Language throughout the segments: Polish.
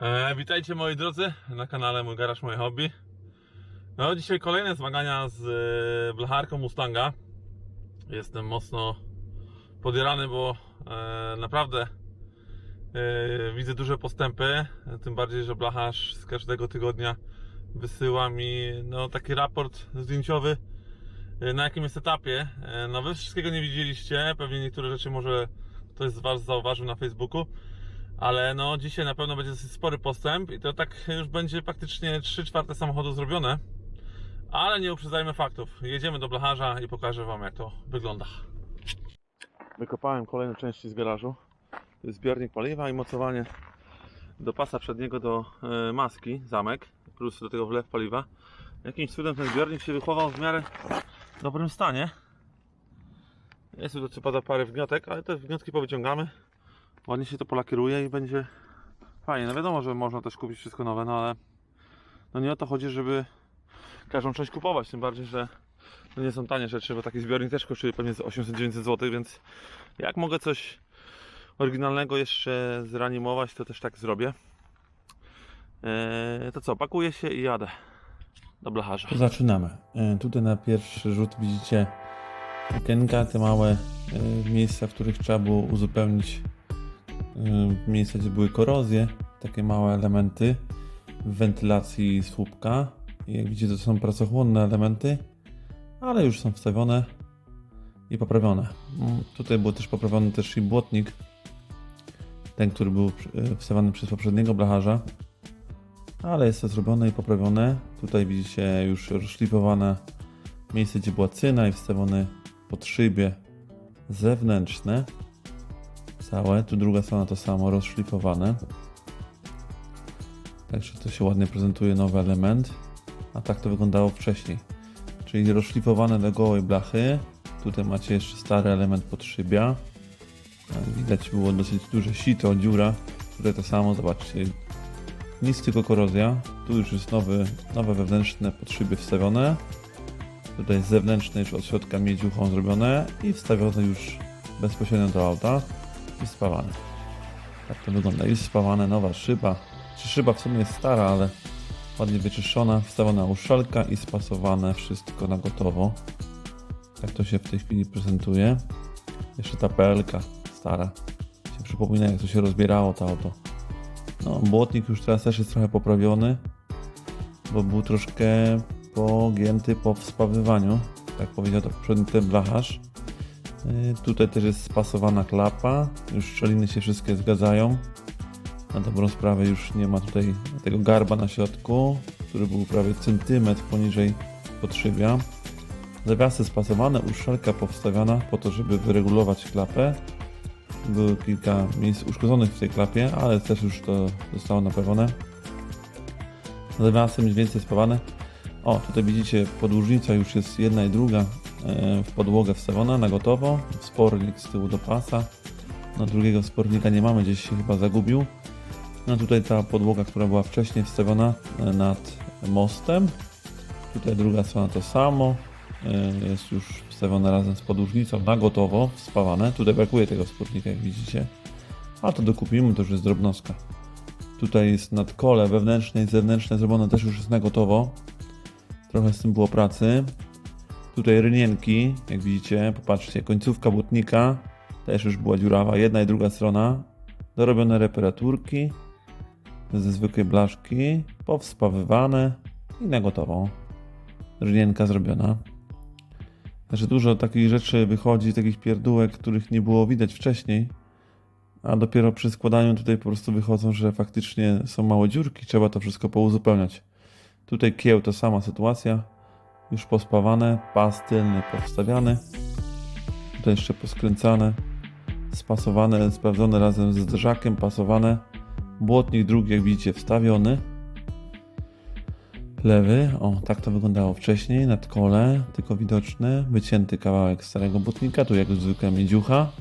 E, witajcie moi drodzy na kanale Mój Garaż Moje Hobby. No dzisiaj kolejne zmagania z e, blacharką Mustanga. Jestem mocno podjarany, bo e, naprawdę widzę duże postępy. Tym bardziej, że blacharz z każdego tygodnia wysyła mi no, taki raport zdjęciowy na jakim jest etapie. No wy wszystkiego nie widzieliście, pewnie niektóre rzeczy może ktoś z Was zauważył na Facebooku. Ale no dzisiaj na pewno będzie dosyć spory postęp i to tak już będzie praktycznie 3 czwarte samochodu zrobione. Ale nie uprzedzajmy faktów. Jedziemy do blacharza i pokażę Wam jak to wygląda. Wykopałem kolejne części z garażu. To jest zbiornik paliwa i mocowanie do pasa przedniego do e, maski, zamek, plus do tego wlew paliwa. Jakimś cudem ten zbiornik się wychował w miarę dobrym stanie. Jest tu trzeba parę wgniotek, ale te wgniotki powyciągamy ładnie się to polakieruje i będzie fajnie. No wiadomo, że można też kupić wszystko nowe, no ale no nie o to chodzi, żeby każdą część kupować, tym bardziej, że to nie są tanie rzeczy, bo taki zbiornik też kosztuje pewnie z 800-900 zł, więc jak mogę coś oryginalnego jeszcze zreanimować, to też tak zrobię. Eee, to co, pakuję się i jadę do blacharza. Zaczynamy. E, Tutaj na pierwszy rzut widzicie okienka, te małe e, miejsca, w których trzeba było uzupełnić e, miejsca, gdzie były korozje, takie małe elementy w wentylacji słupka. Jak widzicie, to są pracochłonne elementy, ale już są wstawione i poprawione. Mm, Tutaj był też poprawiony też i błotnik, ten, który był e, wstawiony przez poprzedniego blacharza ale jest to zrobione i poprawione. Tutaj widzicie już rozszlifowane miejsce, gdzie była cyna i wstawione pod szybie zewnętrzne. Całe. Tu druga strona to samo, rozszlifowane. Także to się ładnie prezentuje nowy element. A tak to wyglądało wcześniej. Czyli rozszlifowane do gołej blachy. Tutaj macie jeszcze stary element podszybia. Widać było dosyć duże sito, dziura. Tutaj to samo, zobaczcie, nic tylko korozja. Tu już jest nowy, nowe wewnętrzne podszyby wstawione. Tutaj zewnętrzne już od środka miedziuchą zrobione i wstawione już bezpośrednio do auta i spawane. Tak to wygląda. Jest spawane nowa szyba. Czy szyba w sumie jest stara, ale ładnie wyczyszczona, wstawiona uszczelka i spasowane wszystko na gotowo. Tak to się w tej chwili prezentuje. Jeszcze ta PLK stara. Się przypomina jak to się rozbierało to auto. No, błotnik już teraz też jest trochę poprawiony, bo był troszkę pogięty po wspawywaniu, tak powiedział to poprzedni ten blacharz. Yy, Tutaj też jest spasowana klapa, już szczeliny się wszystkie zgadzają. Na dobrą sprawę już nie ma tutaj tego garba na środku, który był prawie centymetr poniżej podszybia. Zawiasy spasowane, uszczelka powstawiana po to, żeby wyregulować klapę. Było kilka miejsc uszkodzonych w tej klapie, ale też już to zostało naprawione. Zawiasy mniej więcej spawane. O, tutaj widzicie podłużnica już jest jedna i druga w podłogę wstawiona na gotowo. Spornik z tyłu do pasa. No drugiego spornika nie mamy, gdzieś się chyba zagubił. No tutaj ta podłoga, która była wcześniej wstawiona e, nad mostem. Tutaj druga strona to samo. E, Jest już wstawione razem z podłużnicą na gotowo, spawane. Tutaj brakuje tego spornika, jak widzicie. A to dokupimy, to już jest drobnostka. Tutaj jest nadkole wewnętrzne i zewnętrzne zrobione też już jest na gotowo. Trochę z tym było pracy. Tutaj rynienki, jak widzicie, popatrzcie, końcówka błotnika też już była dziurawa, jedna i druga strona. Dorobione reparaturki ze zwykłej blaszki, powspawywane i na gotowo. Rynienka zrobiona. Także dużo takich rzeczy wychodzi, takich pierdółek, których nie było widać wcześniej, a dopiero przy składaniu tutaj po prostu wychodzą, że faktycznie są małe dziurki, trzeba to wszystko pouzupełniać. Tutaj kieł to sama sytuacja, już pospawane, pas tylny powstawiany, tutaj jeszcze poskręcane, spasowane, sprawdzone razem ze zderzakiem, pasowane, błotnik drugi jak widzicie wstawiony, Lewy, o tak to wyglądało wcześniej, nad kole, tylko widoczny, wycięty kawałek starego butnika, tu jak zwykle miedziucha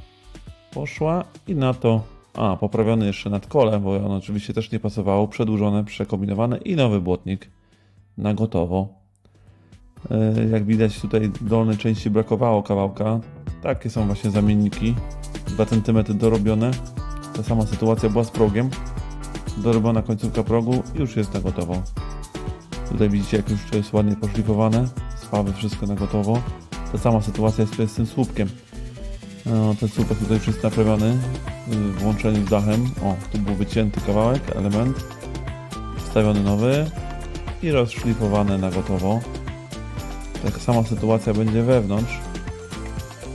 poszła i na to, a poprawiony jeszcze nad kole, bo ono oczywiście też nie pasowało, przedłużone, przekombinowane i nowy błotnik na gotowo. E, Jak widać tutaj dolnej części brakowało kawałka, takie są właśnie zamienniki, 2 cm dorobione, ta sama sytuacja była z progiem. dorobiona końcówka progu i już jest na gotowo. Tutaj widzicie, jak już to jest ładnie poszlifowane. Spawy, wszystko na gotowo. Ta sama sytuacja jest z tym słupkiem. No, ten słupek tutaj jest naprawiony w włączeniu z dachem. O, tu był wycięty kawałek, element. Wstawiony nowy i rozszlifowany na gotowo. Taka sama sytuacja będzie wewnątrz.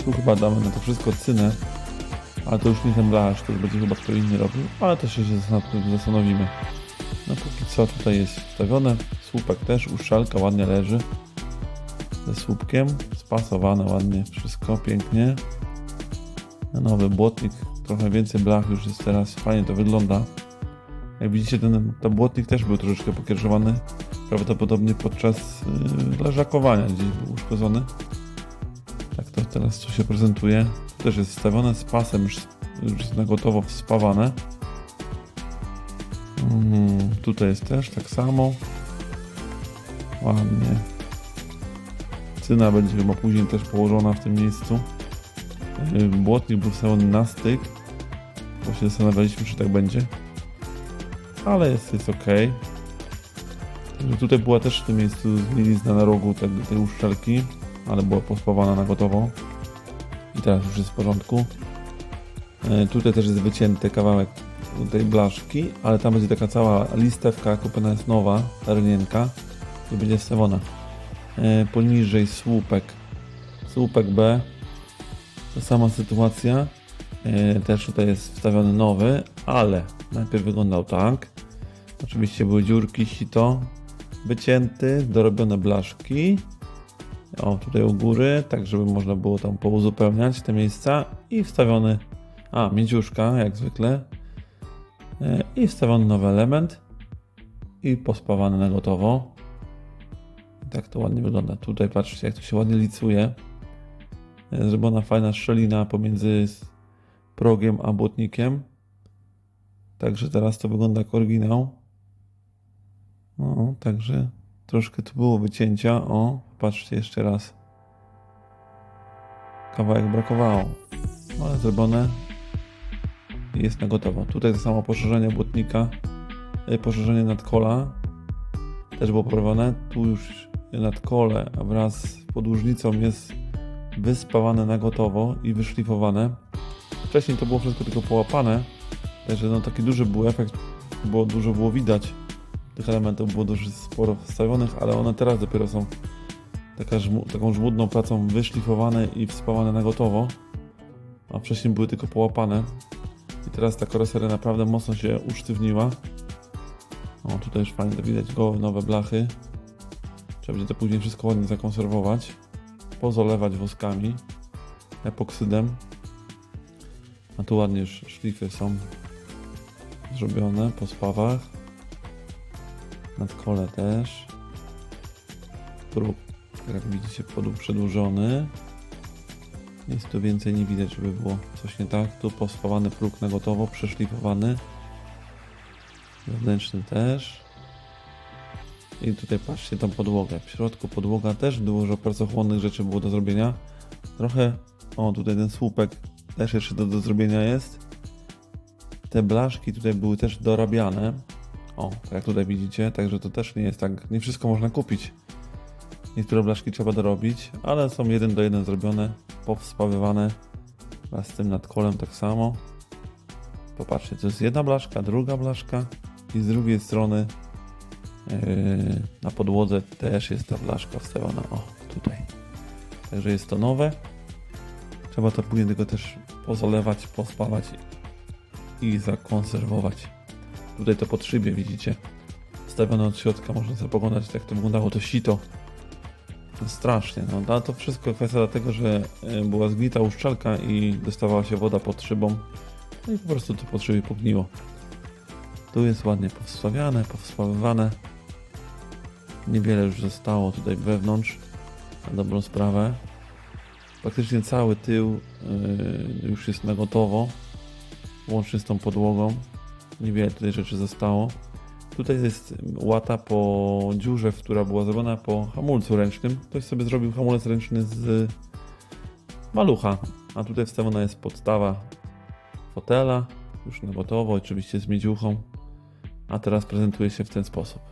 Tu chyba damy na to wszystko cynę, ale to już nie ten blacz, to już będzie chyba kto inny robił, ale też się zastanowimy. No póki co tutaj jest wstawione, słupek też, uszczelka ładnie leży ze słupkiem, spasowane ładnie, wszystko pięknie. Nowy błotnik, trochę więcej blach już jest teraz, fajnie to wygląda. Jak widzicie, ten, ten błotnik też był troszeczkę pokierowany, prawdopodobnie podczas yy, leżakowania gdzieś był uszkodzony. Tak to teraz tu się prezentuje. Tu też jest wstawione z pasem, już, już jest na gotowo spawane. Mm, tutaj jest też tak samo. Ładnie. Cyna będzie chyba później też położona w tym miejscu. Yy, Błotnik był wstawiony na styk. Bo się zastanawialiśmy, czy tak będzie. Ale jest, jest ok. Także tutaj była też w tym miejscu zmienizna na rogu tej, tej uszczelki, ale była pospawana na gotowo. I teraz już jest w porządku. E, Tutaj też jest wycięty kawałek tej blaszki, ale tam będzie taka cała listewka, kupiona jest nowa, ta rynienka i będzie wstawiona. E, Poniżej słupek, słupek B, ta sama sytuacja. E, Też tutaj jest wstawiony nowy, ale najpierw wyglądał tak. Oczywiście były dziurki, sito, wycięty, dorobione blaszki. O, tutaj u góry, tak żeby można było tam pouzupełniać te miejsca i wstawiony, a, miedziuszka, jak zwykle. E, I wstawiony nowy element i pospawany na gotowo. Tak to ładnie wygląda. Tutaj patrzcie, jak to się ładnie licuje. E, Zrobiona fajna szczelina pomiędzy progiem a błotnikiem. Także teraz to wygląda jak oryginał. No, także troszkę tu było wycięcia. O, patrzcie jeszcze raz. Kawałek brakowało. Ale zrobione. Jest na gotowo. Tutaj to samo poszerzenie błotnika. e, Poszerzenie nadkola. Też było poprawione. Tu już nadkole wraz z podłużnicą jest wyspawane na gotowo i wyszlifowane. Wcześniej to było wszystko tylko połapane. Także no taki duży był efekt, bo dużo było widać. Tych elementów było dość sporo wstawionych, ale one teraz dopiero są taka żmu, taką żmudną pracą wyszlifowane i wspawane na gotowo. A wcześniej były tylko połapane. I teraz ta karoseria naprawdę mocno się usztywniła. O, tutaj już fajnie widać, gołe nowe blachy. Trzeba będzie to później wszystko ładnie zakonserwować. Pozolewać woskami, epoksydem. A tu ładnie już szlify są zrobione po spawach. Nad kole też. Próg, jak widzicie, podług przedłużony. Nic tu więcej nie widać, żeby było coś nie tak. Tu pospawany próg na gotowo, przeszlifowany. Wewnętrzny też. I tutaj patrzcie tą podłogę. W środku podłoga też dużo pracochłonnych rzeczy było do zrobienia. Trochę, o tutaj ten słupek też jeszcze do, do zrobienia jest. Te blaszki tutaj były też dorabiane. O, jak tutaj widzicie, także to też nie jest tak, nie wszystko można kupić. Niektóre blaszki trzeba dorobić, ale są jeden do jeden zrobione, powspawywane. Wraz z tym nadkolem tak samo. Popatrzcie, to jest jedna blaszka, druga blaszka i z drugiej strony yy, na podłodze też jest ta blaszka wstawiona. O, tutaj. Także jest to nowe. Trzeba to później tylko też pozalewać, pospawać i zakonserwować. Tutaj to pod szybie widzicie. Wstawione od środka, można sobie poglądać jak to wyglądało to sito. Strasznie, no ale to wszystko kwestia dlatego, że y, była zgnita uszczelka i dostawała się woda pod szybą. No i po prostu to pod szybie pogniło. Tu jest ładnie powstawiane, powspawywane. Niewiele już zostało tutaj wewnątrz, na dobrą sprawę. Praktycznie cały tył y, już jest na gotowo, łącznie z tą podłogą. Niewiele tutaj rzeczy zostało. Tutaj jest łata po dziurze, która była zrobiona po hamulcu ręcznym. Ktoś sobie zrobił hamulec ręczny z malucha, a tutaj wstawiona jest podstawa fotela, już na gotowo, oczywiście z miedziuchą. a teraz prezentuje się w ten sposób.